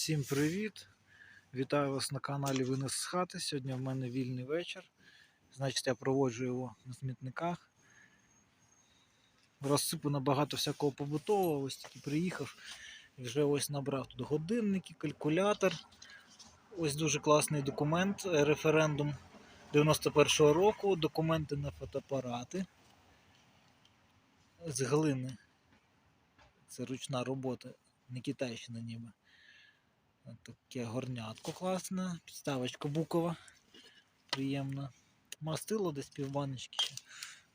Всім привіт! Вітаю вас на каналі Винес з хати. Сьогодні в мене вільний вечір. Значить, я проводжу його на смітниках. Розсипано багато всякого побутового. Ось тільки приїхав. і Вже ось набрав тут годинники, калькулятор. Ось дуже класний документ. е, Референдум 91-го року. Документи на фотоапарати. З глини. Це ручна робота, не китайщина ніби. Таке горнятко класне, підставочка букова. Приємна. Мастило десь півбаночки ще.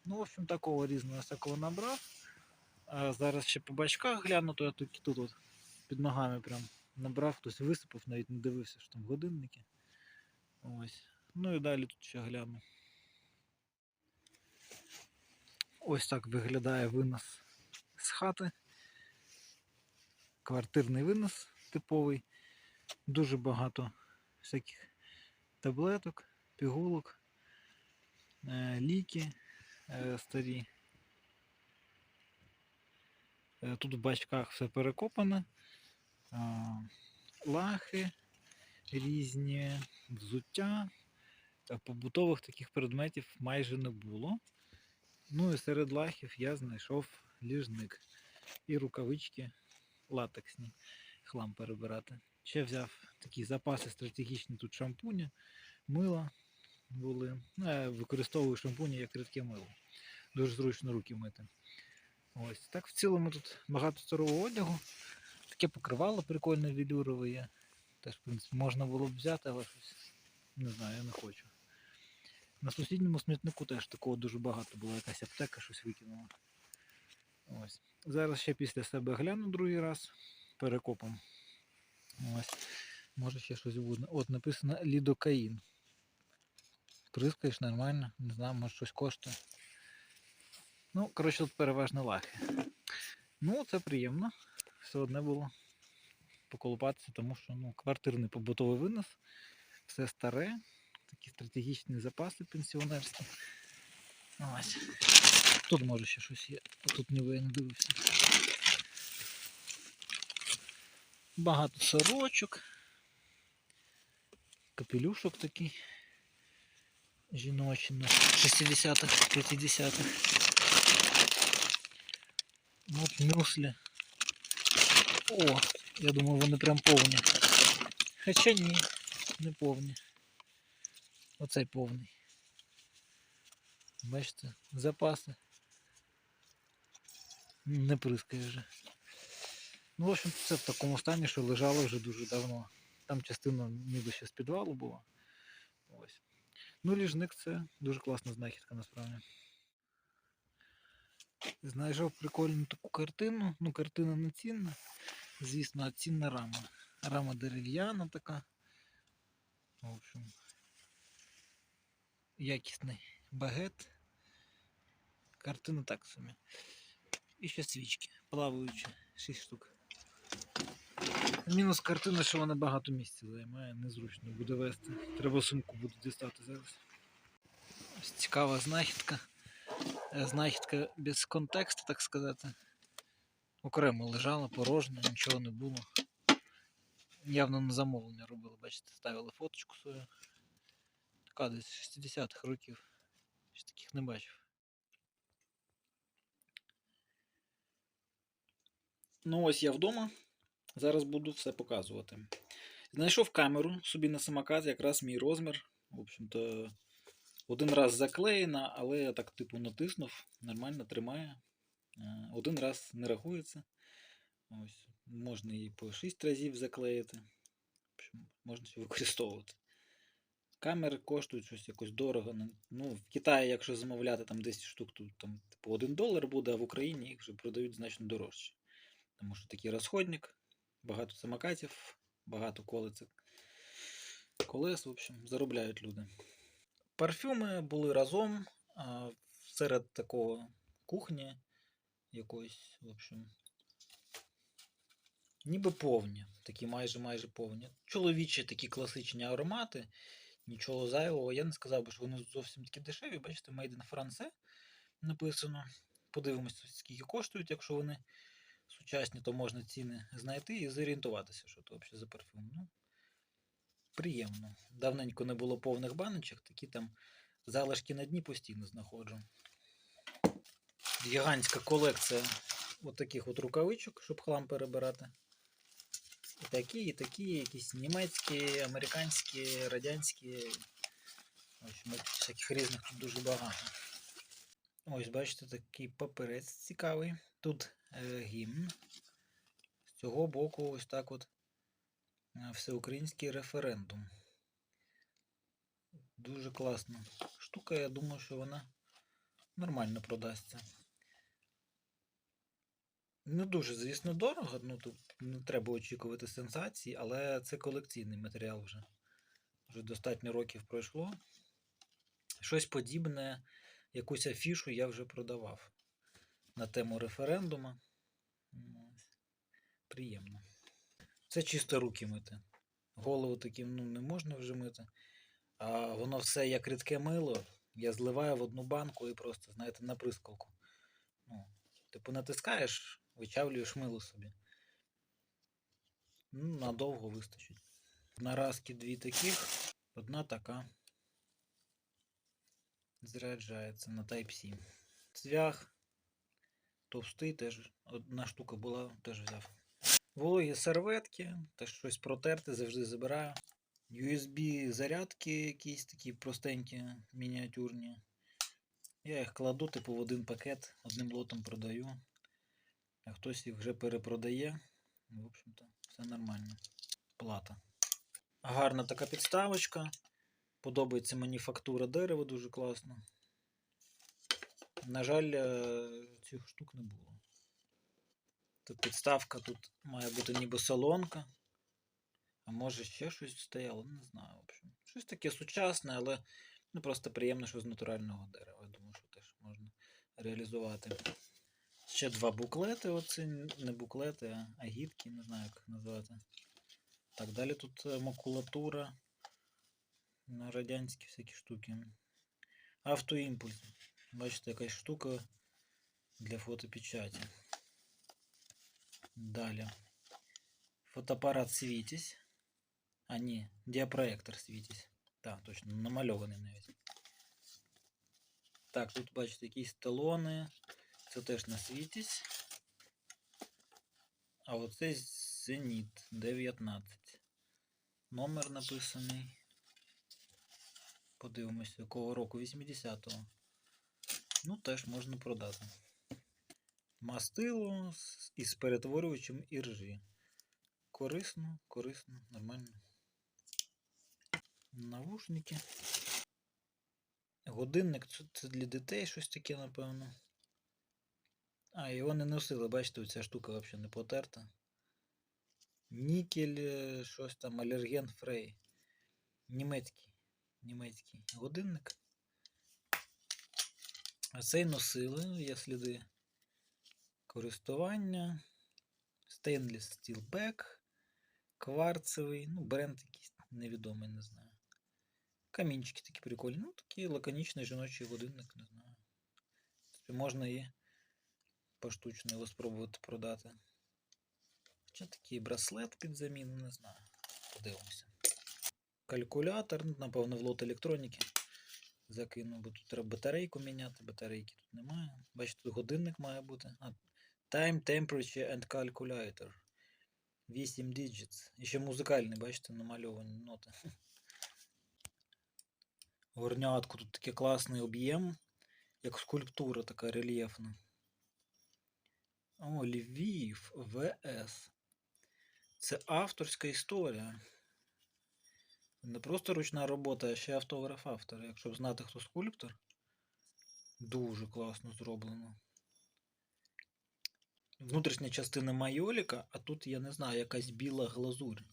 Ну, в общем, такого різного всякого набрав. А зараз ще по бачках гляну, то я тільки тут от, під ногами прям набрав, хтось висипав, навіть не дивився, що там годинники. Ось. Ну і далі тут ще гляну. Ось так виглядає винос з хати. Квартирний винос типовий. Дуже багато всяких таблеток, пігулок, е, ліки е, старі. Е, Тут в бачках все перекопане. Лахи різні, взуття. Побутових таких предметів майже не було. Ну і серед лахів я знайшов ліжник і рукавички латексні, хлам перебирати. Ще взяв такі запаси стратегічні тут шампуні, мила були. Ну, я використовую шампуні як рідке мило. Дуже зручно руки мити. Ось. Так в цілому тут багато старого одягу. Таке покривало прикольне велюрове є. Теж, в принципі, можна було б взяти, але щось не знаю, я не хочу. На сусідньому смітнику теж такого дуже багато було, якась аптека щось викинула. Ось. Зараз ще після себе гляну другий раз перекопом. Ось. Може ще щось буде. От написано лідокаїн. Прискаєш нормально, не знаю, може щось коштує. Ну, коротше, тут переважно лахи. Ну, це приємно. Все одне було поколупатися, тому що ну, квартирний побутовий винос, все старе, такі стратегічні запаси пенсіонерські. Ось. Тут може ще щось є. а Тут ніби я не дивився. Багато сорочок. Капелюшок такий. Жіночий на 60-х, 50-х. Ну, От мюслі. О, я думаю, вони прям повні. Хоча ні, не повні. Оцей повний. Бачите, запаси. Не прискає вже. Ну, в общем, це в такому стані, що лежало вже дуже давно. Там частина ніби ще з підвалу була. Ось. Ну, ліжник це дуже класна знахідка насправді. Знайшов прикольну таку картину. Ну, картина не цінна. Звісно, а цінна рама. Рама дерев'яна така. В общем, якісний багет. Картина так собі. І ще свічки, плаваючі, 6 штук. Мінус картини, що вона багато місця займає, незручно буде вести. Треба сумку буду дістати зараз. Ось цікава знахідка. Е, Знахідка без контексту, так сказати. Окремо лежала, порожня, нічого не було. Явно на замовлення робили, бачите, ставили фоточку свою. Така десь 60-х років. Ще таких не бачив. Ну ось я вдома. Зараз буду все показувати. Знайшов камеру собі на самокат, якраз мій розмір. В общем-то, один раз заклеєна, але я так типу натиснув, нормально тримає. Е, Один раз не рахується. Ось. Можна її по 6 разів заклеїти. В общем, можна використовувати. Камери коштують щось якось дорого. Ну, Ну, в Китаї, якщо замовляти там 10 штук, то там типу 1 долар буде, а в Україні їх вже продають значно дорожче. Тому що такий розходник, багато самокатів, багато колесик. Колес, в общем, заробляють люди. Парфюми були разом серед такого кухні якоїсь, в общем. Ніби повні, такі майже майже повні. Чоловічі такі класичні аромати, нічого зайвого. Я не сказав би, що вони зовсім такі дешеві. Бачите, Made in France написано. Подивимось, скільки коштують, якщо вони сучасні, то можна ціни знайти і зорієнтуватися, що це взагалі за парфюм. Ну, приємно. Давненько не було повних баночок, такі там залишки на дні постійно знаходжу. Гігантська колекція от таких от рукавичок, щоб хлам перебирати. І такі, і такі, якісь німецькі, американські, радянські. От всяких різних тут дуже багато. Ось, бачите, такий паперець цікавий. Тут гімн. З цього боку ось так от е, всеукраїнський референдум. Дуже класна штука, я думаю, що вона нормально продасться. Не дуже, звісно, дорого, ну тут не треба очікувати сенсації, але це колекційний матеріал вже. Вже достатньо років пройшло. Щось подібне, якусь афішу я вже продавав на тему референдума. Ну. Приємно. Це чисто руки мити. Голову таким ну, не можна вже мити. А воно все як рідке мило. Я зливаю в одну банку і просто, знаєте, на прискалку. Ну, типу натискаєш, вичавлюєш мило собі. Ну, надовго вистачить. Наразки дві таких, одна така. Заряджається на Type-C. Цвях товстий теж. Одна штука була, теж взяв. Вологі серветки, теж щось протерти, завжди забираю. USB зарядки якісь такі простенькі, мініатюрні. Я їх кладу, типу, в один пакет, одним лотом продаю. А хтось їх вже перепродає. В общем-то, все нормально. Плата. Гарна така підставочка. Подобається мені фактура дерева дуже класно. На жаль, е, цих штук не було. Тут підставка, тут має бути ніби солонка. А може ще щось стояло, не знаю. В общем. Щось таке сучасне, але ну, просто приємно, що з натурального дерева. Я думаю, що теж можна реалізувати. Ще два буклети, оці, не буклети, а агітки, не знаю, як їх назвати. Так, далі тут е, макулатура на радянські всякі штуки. Автоімпульс. Бачите, якась штука для фотопечаті. Далі. Фотоапарат Світість. А, ні, діапроектор Світість. Так, точно, намальований навіть. Так, тут бачите якісь талони. Це теж на Світість. А оце Зеніт 19. Номер написаний. Подивимося, якого року 80-го. Ну, теж можна продати. Мастило із перетворювачем іржі. Корисно, корисно, нормально. Навушники. Годинник це, для дітей щось таке, напевно. А, його не носили, бачите, ця штука взагалі не потерта. Нікель, е, щось там, алерген фрей. Німецький. Німецький годинник. Цей носили, є сліди користування. Stainless Steel Back. Кварцевий, ну, бренд якийсь невідомий, не знаю. Камінчики такі прикольні. Ну, такий лаконічний жіночий годинник, не знаю. В Можна і поштучно його спробувати продати. Чи такий браслет під заміну, не знаю. Подивимося. Калькулятор, напевно, в лот електроніки закину, бо тут треба батарейку міняти, батарейки тут немає. Бачите, тут годинник має бути. А, Time, Temperature and Calculator. 8 digits. І ще музикальний, бачите, намальовані ноти. Горнятку тут такий класний об'єм, як скульптура така рельєфна. О, Львів, ВС. Це авторська історія. Не просто ручна робота, а ще автограф автора. Якщо б знати, хто скульптор, дуже класно зроблено. Внутрішня частина майоліка, а тут, я не знаю, якась біла глазурь.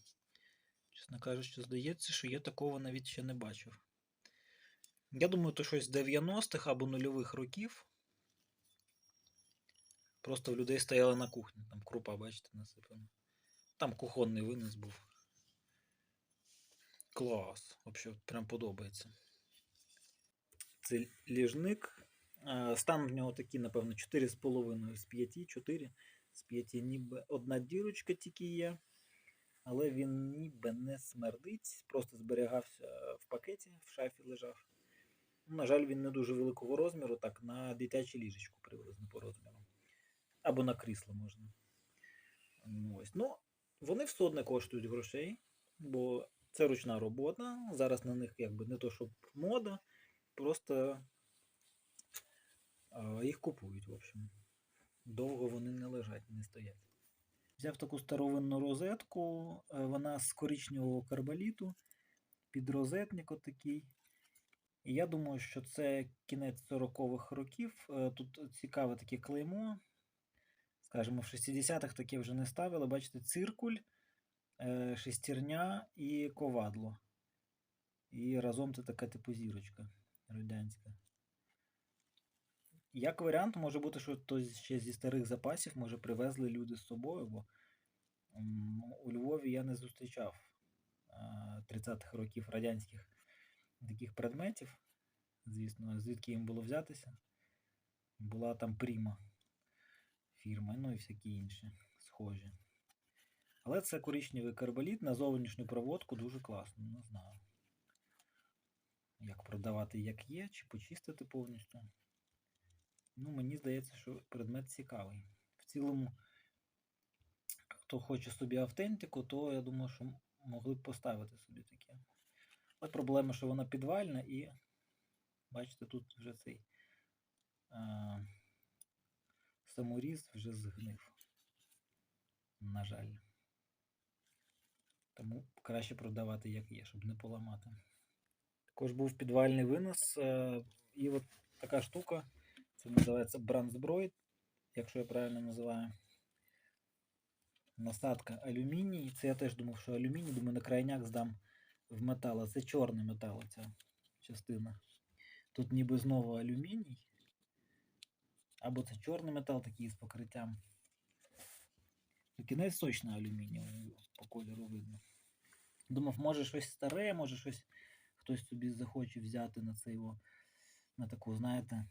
Чесно кажучи, здається, що я такого навіть ще не бачив. Я думаю, то щось з 90-х або нульових років. Просто в людей стояла на кухні. Там крупа, бачите, насипана. Там кухонний винес був. Клас. Взагалі, прям подобається. Це ліжник. Е, Стан в нього такий, напевно, 4,5 з 5, 4. З п'яті ніби одна дірочка тільки є, але він ніби не смердить, просто зберігався в пакеті, в шафі лежав. Ну, На жаль, він не дуже великого розміру, так на дитяче ліжечко приблизно по розміру. Або на крісло можна. Ось. Ну, вони все одно коштують грошей, бо це ручна робота. Зараз на них якби не то, щоб мода, просто їх купують, в общем. Довго вони не лежать, не стоять. Взяв таку старовинну розетку, е, вона з коричневого карболіту, підрозетник отакий. І я думаю, що це кінець 40-х років. Е, Тут цікаве таке клеймо. Скажімо, в 60-х таке вже не ставили. Бачите, циркуль, шестерня і ковадло. І разом це така типу зірочка радянська. Як варіант, може бути, що хтось ще зі старих запасів, може, привезли люди з собою, бо у Львові я не зустрічав е, 30-х років радянських таких предметів. Звісно, звідки їм було взятися. Була там Пріма фірма, ну і всякі інші схожі. Але це коричневий карболіт на зовнішню проводку дуже класно, не знаю. Як продавати, як є, чи почистити повністю. Ну, мені здається, що предмет цікавий. В цілому, хто хоче собі автентику, то я думаю, що могли б поставити собі таке. Але проблема, що вона підвальна і бачите, тут вже цей а, саморіз вже згнив. На жаль. Тому краще продавати як є, щоб не поламати. Також був підвальний винос. е, І от така штука. Це називається бранзбройд, якщо я правильно називаю. Насадка алюміній. Це я теж думав, що алюміній, думаю, на крайняк здам в метал. Це чорний метал, ця частина. Тут ніби знову алюміній. Або це чорний метал такий з покриттям. Кінець точно алюмінієвий по кольору видно. Думав, може щось старе, може щось хтось собі захоче взяти на цей о, на таку, знаєте,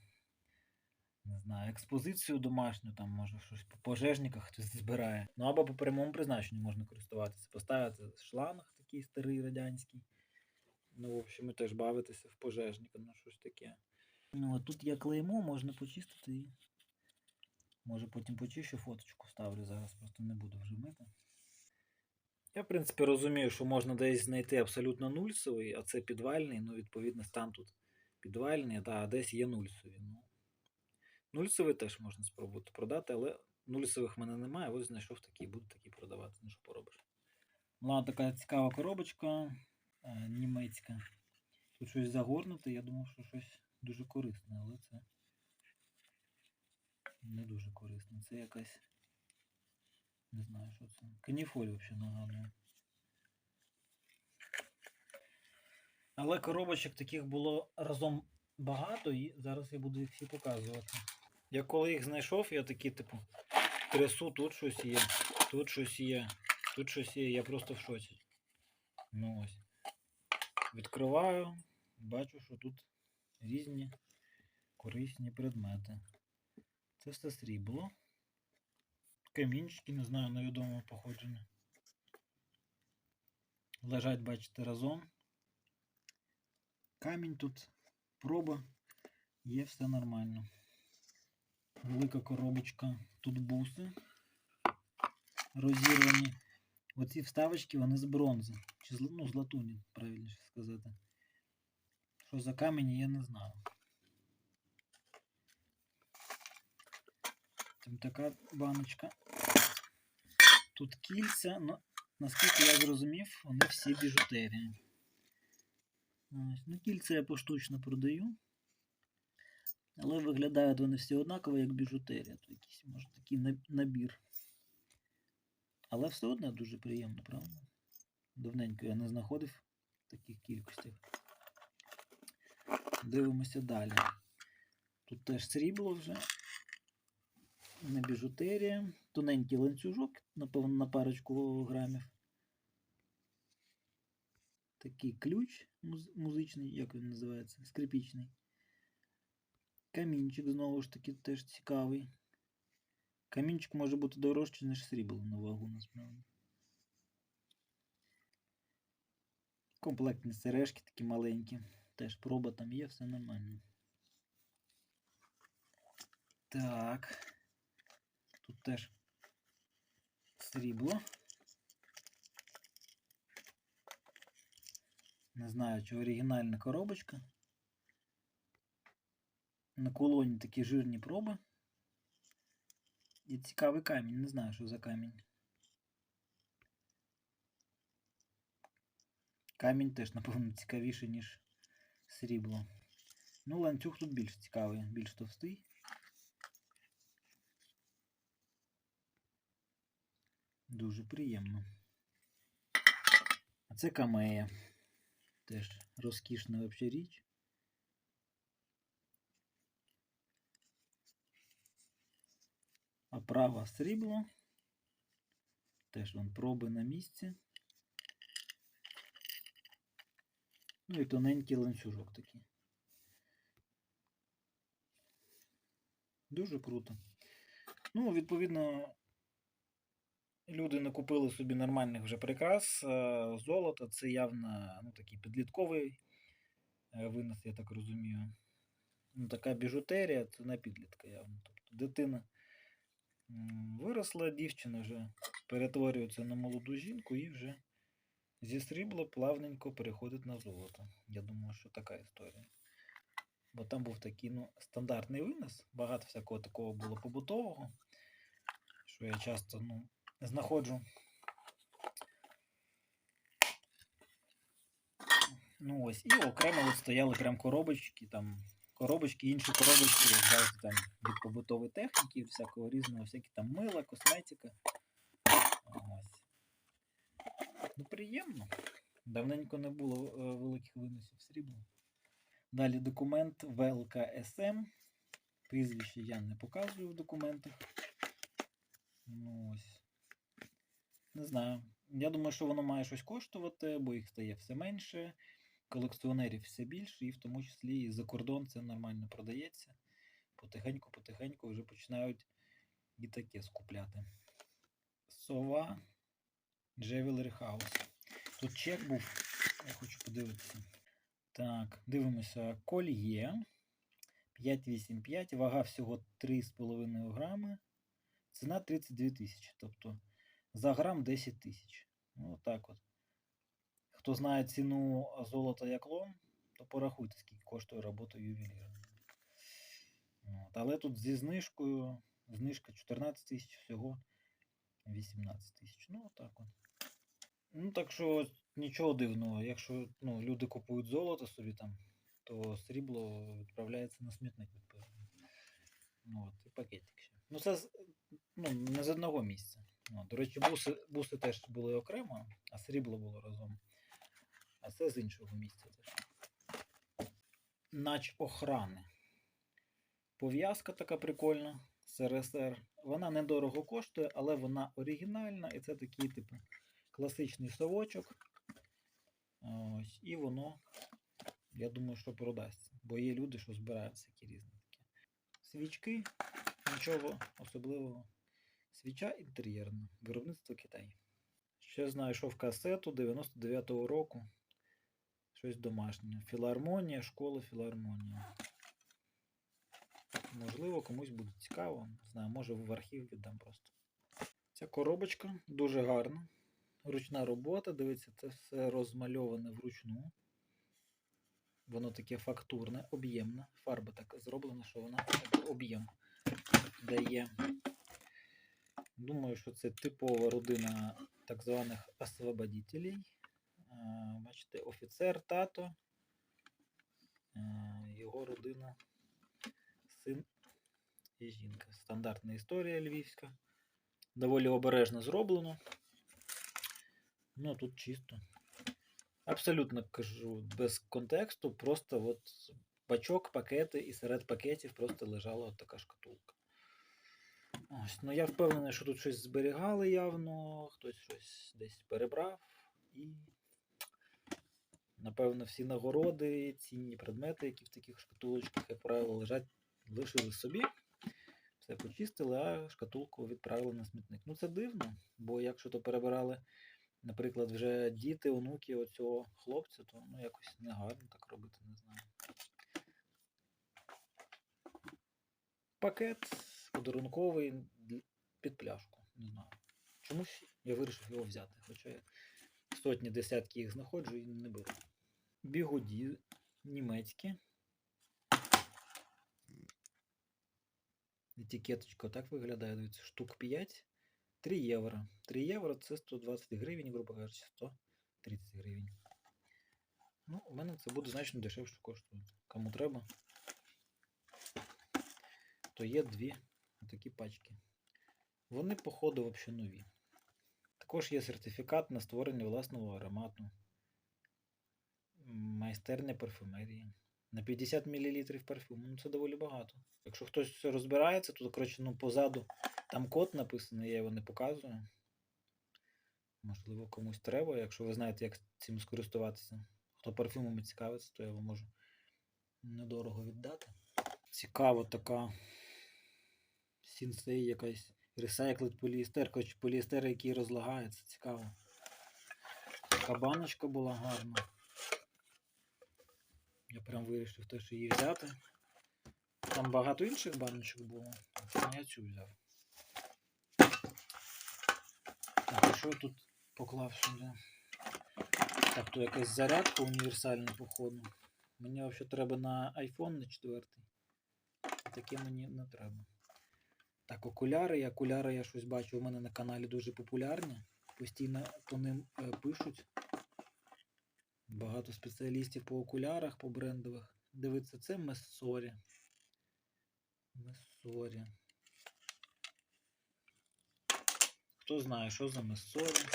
не знаю, експозицію домашню, там може щось по пожежниках хтось збирає. Ну або по прямому призначенню можна користуватися. Поставити шланг такий старий радянський. Ну, в общем, і теж бавитися в пожежника, ну щось таке. Ну, а тут є клеймо, можна почистити і. Може потім почищу фоточку ставлю, зараз просто не буду вже мити. Я, в принципі, розумію, що можна десь знайти абсолютно нульсовий, а це підвальний, ну, відповідно, стан тут підвальний, та, а десь є нульсові. Ну, нульсовий теж можна спробувати продати, але нульсових в мене немає, ось знайшов такі, буду такі продавати, ну що поробиш. Була така цікава коробочка е, німецька. Тут щось загорнуте, я думав, що щось дуже корисне, але це не дуже корисно. Це якась. Не знаю, що це. Каніфоль взагалі нагадує. Але коробочок таких було разом багато, і зараз я буду їх всі показувати. Я коли їх знайшов, я такий, типу, трясу, тут щось є, тут щось є, тут щось є, я просто в шоці. Ну ось. Відкриваю, бачу, що тут різні корисні предмети. Це все срібло. Камінчики, не знаю, невідомого походження. Лежать, бачите, разом. Камінь тут, проба, є все нормально. Велика коробочка, тут буси розірвані. Оці вставочки, вони з бронзи. Чи ну, з латуні, правильніше сказати. Що за камінь, я не знаю. Там така баночка. Тут кільця, ну, наскільки я зрозумів, вони всі біжутерії. Ось, Ну, кільця я поштучно продаю. Але виглядають вони всі однаково, як біжутерія. То якийсь, може, такий набір. Але все одно дуже приємно, правда? Давненько я не знаходив в таких кількостях. Дивимося далі. Тут теж срібло вже. Не біжутерія. Тоненький ланцюжок, напевно, на парочку грамів. Такий ключ музичний, як він називається, скрипічний. Камінчик знову ж таки теж цікавий. Камінчик може бути дорожчий, ніж срібло на вагу, насправді. Комплектні сережки такі маленькі. Теж проба там є, все нормально. Так. Тут теж срібло. Не знаю, чи оригінальна коробочка. На колоні такі жирні проби. І цікавий камінь, не знаю, що за камінь. Камінь теж, напевно, цікавіший, ніж срібло. Ну, ланцюг тут більш цікавий, більш товстий. Дуже приємно. А це камея. Теж розкішна вообще річ. Оправа срібло. Теж вон проби на місці. Ну і тоненький ланцюжок такий. Дуже круто. Ну, відповідно, люди накупили собі нормальних вже прикрас. Е, Золото це явно ну, такий підлітковий е, винос, я так розумію. Ну, така біжутерія це на підлітка явно. Тобто дитина виросла, дівчина вже перетворюється на молоду жінку і вже зі срібла плавненько переходить на золото. Я думаю, що така історія. Бо там був такий ну, стандартний винос, багато всякого такого було побутового, що я часто ну, знаходжу. Ну ось, і окремо от стояли прям коробочки, там коробочки, інші коробочки, як завжди там від побутової техніки, всякого різного, всякі там мила, косметика. Ось. Ну, приємно. Давненько не було е, великих виносів срібла. Далі документ ВЛКСМ. Прізвище я не показую в документах. Ну ось. Не знаю. Я думаю, що воно має щось коштувати, бо їх стає все менше. Колекціонерів все більше, і в тому числі і за кордон це нормально продається. Потихеньку-потихеньку вже починають і таке скупляти. Сова Jewelry House. Тут чек був. Я хочу подивитися. Так, дивимося. Кольє 585, вага всього 3,5 грами. Ціна 32 тисячі. Тобто за грам 10 тисяч. Ну, так от. Хто знає ціну золота як лом, то порахуйте, скільки коштує робота ювеліра. От. Але тут зі знижкою, знижка 14 тисяч, всього 18 тисяч. Ну, отак от. Ну, так що нічого дивного. Якщо ну, люди купують золото собі там, то срібло відправляється на смітник відповідно. Ну, от, і пакетик ще. Ну, це ну, не з одного місця. До речі, буси, буси теж були окремо, а срібло було разом. А це з іншого місця теж. Нач охрани. Пов'язка така прикольна з РСР. Вона недорого коштує, але вона оригінальна, і це такий, типу, класичний совочок. Ось, і воно, я думаю, що продасться. Бо є люди, що збирають всякі різні такі. Свічки, нічого особливого. Свіча інтер'єрна. Виробництво Китай. Ще знайшов касету 99-го року. Щось домашнє. Філармонія, школа філармонія. Можливо, комусь буде цікаво. Знаю, може в архів віддам просто. Ця коробочка дуже гарна. Ручна робота, дивіться, це все розмальоване вручну. Воно таке фактурне, об'ємне. Фарба така зроблена, що вона об'єм дає. Думаю, що це типова родина так званих освободителей. Бачите, офіцер, тато, його родина, син і жінка. Стандартна історія львівська. Доволі обережно зроблено. Ну, тут чисто. Абсолютно кажу, без контексту, просто от бачок, пакети, і серед пакетів просто лежала от така шкатулка. Ось, ну я впевнений, що тут щось зберігали явно, хтось щось десь перебрав і. Напевно, всі нагороди, цінні предмети, які в таких шкатулочках, як правило, лежать, лишили собі. Все почистили, а шкатулку відправили на смітник. Ну це дивно, бо якщо то перебирали, наприклад, вже діти, онуки оцього хлопця, то ну якось негарно так робити, не знаю. Пакет подарунковий під пляшку. Не знаю. Чомусь я вирішив його взяти, хоча я сотні десятки їх знаходжу і не беру. Бігуді німецькі. Етикеточка так виглядає, дивіться, штук 5. 3 євро. 3 євро це 120 гривень, грубо кажучи, 130 гривень. Ну, у мене це буде значно дешевше коштувати. Кому треба, то є дві такі пачки. Вони, походу, взагалі нові. Також є сертифікат на створення власного аромату. Майстерня парфюмерії. На 50 мл парфюму. Ну, це доволі багато. Якщо хтось розбирається, то, коротше, ну, позаду там код написаний, я його не показую. Можливо, комусь треба, якщо ви знаєте, як цим скористуватися. Хто парфюмами цікавиться, то я вам можу недорого віддати. Цікаво така сінсей якась ресайклить поліестер, коротше, поліестер, який розлагається, цікаво. Така баночка була гарна. Я прям вирішив теж її взяти. Там багато інших баночок було, а я цю взяв. Так, а що тут поклав сюди? Так, то якась зарядка універсальна, походу. Мені взагалі треба на iPhone на 4. Таке мені не треба. Так, окуляри. І Окуляри я щось бачу, у мене на каналі дуже популярні. Постійно по ним е, пишуть. Багато спеціалістів по окулярах, по брендових. Дивіться, це Месорі. Месорі. Хто знає, що за Месорі?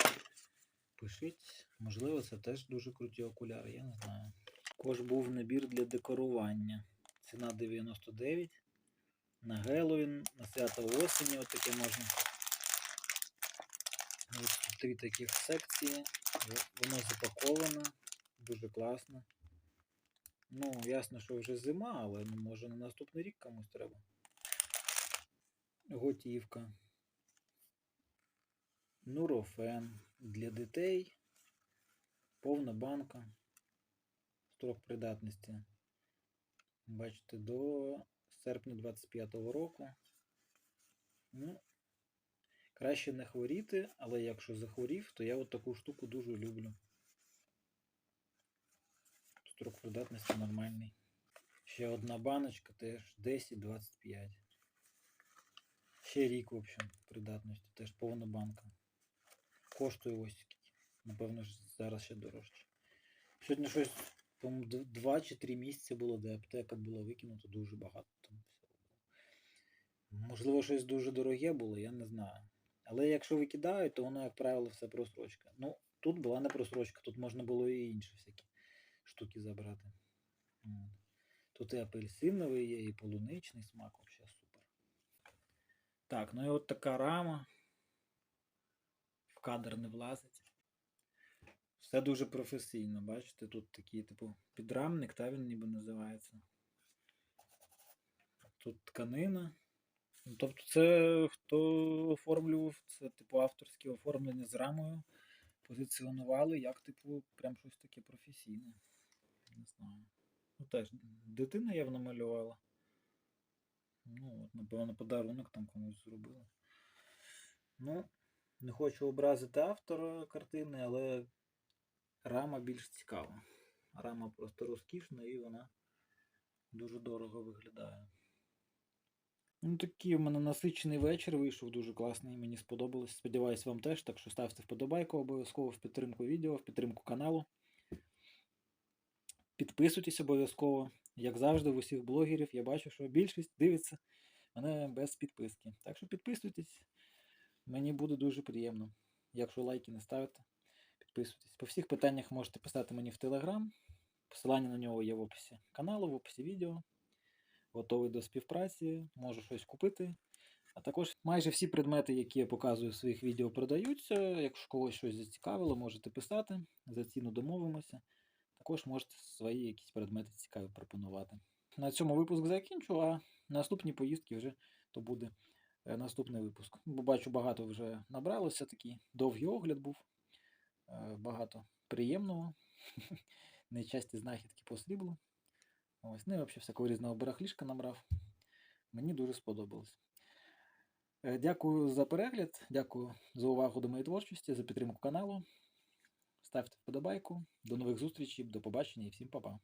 Пишіть. Можливо, це теж дуже круті окуляри, я не знаю. Також був набір для декорування. Ціна 99. На Геловін, на свято осені, от таке можна. Три таких секції. Воно запаковане. Дуже класно. Ну, ясно, що вже зима, але ну, може на наступний рік комусь треба. Готівка. Нурофен для дітей. Повна банка. Строк придатності. Бачите, до серпня 25-го року. Ну, краще не хворіти, але якщо захворів, то я от таку штуку дуже люблю. Тут Строк придатності нормальний. Ще одна баночка теж 10-25. Ще рік, в общем, придатності, теж повна банка. Коштує ось. Напевно, зараз ще дорожче. Сьогодні щось, по-моєму, 2 чи 3 місяці було, де аптека була викинута дуже багато там всього було. Можливо, щось дуже дороге було, я не знаю. Але якщо викидають, то воно, як правило, все просрочка. Ну, тут була не просрочка, тут можна було і інші всякі штуки забрати. Тут і апельсиновий є, і полуничний смак, взагалі супер. Так, ну і от така рама. В кадр не влазить. Все дуже професійно, бачите, тут такий, типу, підрамник, та він ніби називається. Тут тканина. Ну, Тобто це хто оформлював, це типу авторське оформлення з рамою. Позиціонували як, типу, прям щось таке професійне. Не знаю. Ну теж дитина явно малювала. Ну, от, напевно, подарунок там комусь зробили. Ну, не хочу образити автора картини, але рама більш цікава. Рама просто розкішна і вона дуже дорого виглядає. Ну, такий у мене насичений вечір вийшов, дуже класний, мені сподобалось. Сподіваюсь, вам теж. Так що ставте вподобайку обов'язково в підтримку відео, в підтримку каналу. Підписуйтесь обов'язково. Як завжди, в усіх блогерів я бачу, що більшість дивиться мене без підписки. Так що підписуйтесь. Мені буде дуже приємно. Якщо лайки не ставите, підписуйтесь. По всіх питаннях можете писати мені в Телеграм. Посилання на нього є в описі каналу, в описі відео. Готовий до співпраці, можу щось купити. А також майже всі предмети, які я показую в своїх відео, продаються. Якщо когось щось зацікавило, можете писати. За ціну домовимося. Також можете свої якісь предмети цікаві пропонувати. На цьому випуск закінчу, а наступні поїздки вже то буде е, наступний випуск. Бо бачу, багато вже набралося, такий довгий огляд був, багато приємного, нечасті знахідки по сріблу. Ось, ну і взагалі всякого різного барахлішка набрав. Мені дуже сподобалось. Е, Дякую за перегляд, дякую за увагу до моєї творчості, за підтримку каналу. Ставте вподобайку. До нових зустрічей, до побачення і всім па-па.